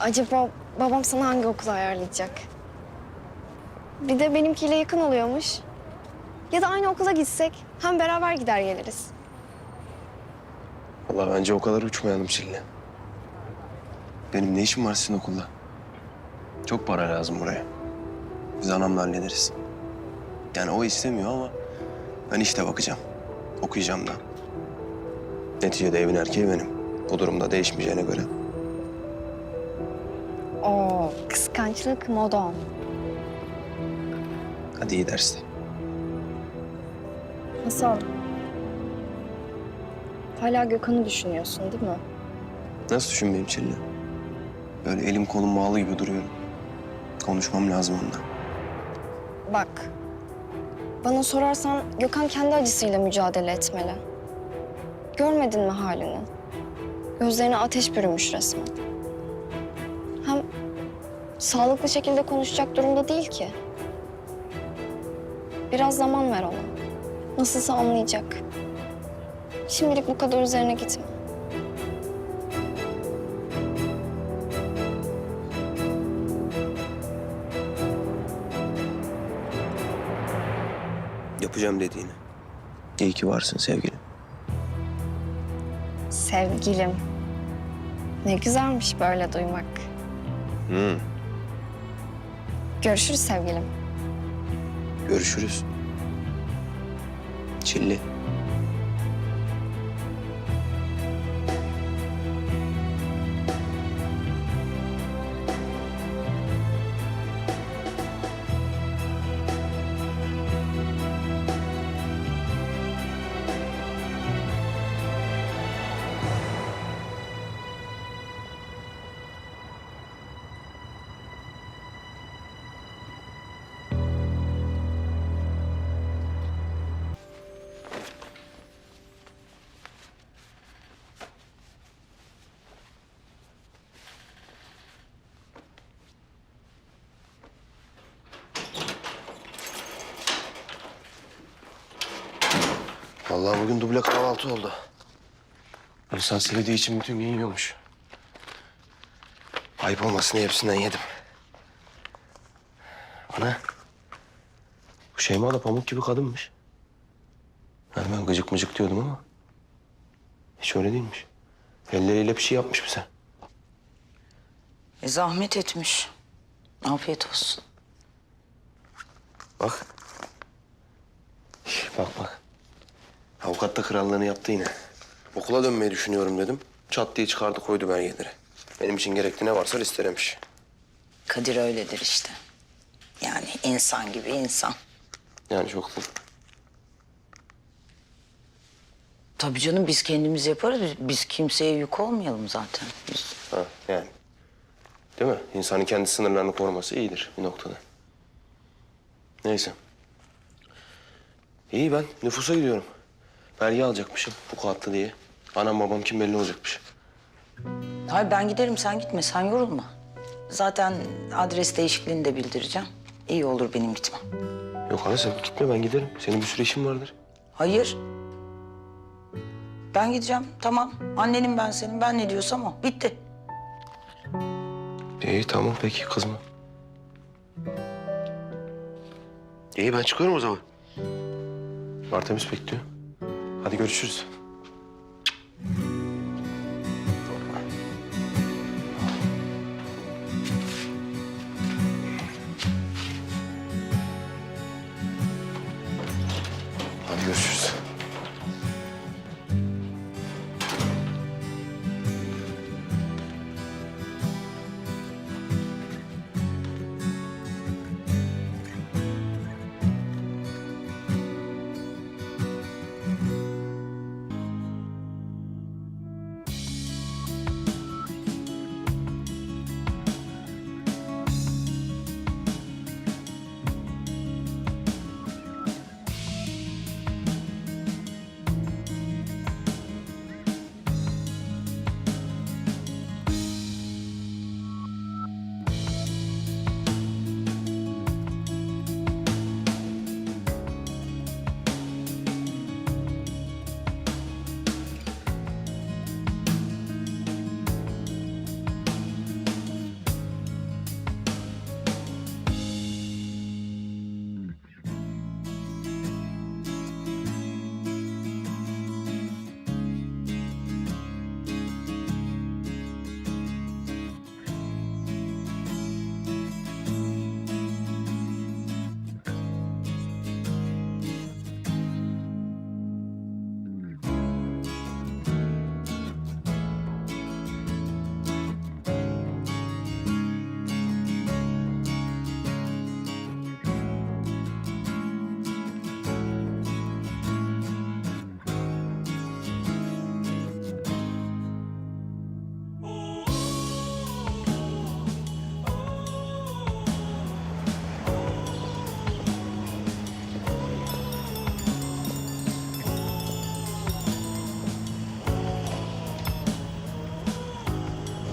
Acaba babam sana hangi okulu ayarlayacak? Bir de benimkiyle yakın oluyormuş. Ya da aynı okula gitsek hem beraber gider geliriz. Vallahi bence o kadar uçmayalım Çilli. Benim ne işim var sizin okulda? Çok para lazım buraya. Biz anamla hallederiz. Yani o istemiyor ama ben işte bakacağım. Okuyacağım da. Neticede evin erkeği benim. Bu durumda değişmeyeceğine göre. Oo, kıskançlık modon. Hadi iyi derste. Hasan. Hala Gökhan'ı düşünüyorsun değil mi? Nasıl düşünmeyeyim Çilli? Böyle elim kolum bağlı gibi duruyorum. Konuşmam lazım onunla. Bak. Bana sorarsan Gökhan kendi acısıyla mücadele etmeli. Görmedin mi halini? Gözlerine ateş bürümüş resmen. Sağlıklı şekilde konuşacak durumda değil ki. Biraz zaman ver ona. Nasılsa anlayacak. Şimdilik bu kadar üzerine gitme. Yapacağım dediğini. İyi ki varsın sevgilim. Sevgilim. Ne güzelmiş böyle duymak. Hı. Görüşürüz sevgilim. Görüşürüz. Çilli. Vallahi bugün duble kahvaltı oldu. İnsan sevdiği için bütün gün yiyormuş. Ayıp olmasın diye hepsinden yedim. Ana. Bu Şeyma da pamuk gibi kadınmış. Yani ben gıcık mıcık diyordum ama... Hiç öyle değilmiş. Elleriyle bir şey yapmış bize. E, zahmet etmiş. Afiyet olsun. Bak. Bak bak. Avukat da krallığını yaptı yine. Okula dönmeyi düşünüyorum dedim. Çat diye çıkardı koydu belgeleri. Benim için gerekli ne varsa listelemiş. Kadir öyledir işte. Yani insan gibi insan. Yani çok Tabii canım biz kendimiz yaparız. Biz- Biz kimseye yük olmayalım zaten. Biz... Ha yani. Değil mi? İnsanın kendi sınırlarını koruması iyidir bir noktada. Neyse. İyi ben nüfusa gidiyorum. Belge alacakmışım bu kağıtlı diye. Anam babam kim belli olacakmış. Hayır ben giderim sen gitme sen yorulma. Zaten adres değişikliğini de bildireceğim. İyi olur benim gitmem. Yok ana sen gitme ben giderim. Senin bir sürü işin vardır. Hayır. Ben gideceğim tamam. Annenim ben senin. Ben ne diyorsam o. Bitti. İyi tamam peki kızma. İyi ben çıkıyorum o zaman. Artemis bekliyor. Hadi görüşürüz.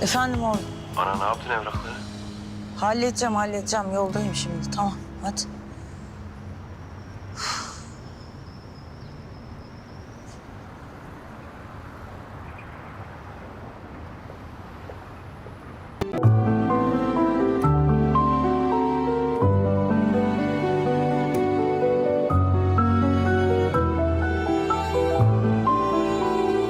Efendim oğlum. Ana ne yaptın evrakları? Halledeceğim halledeceğim yoldayım şimdi tamam hadi.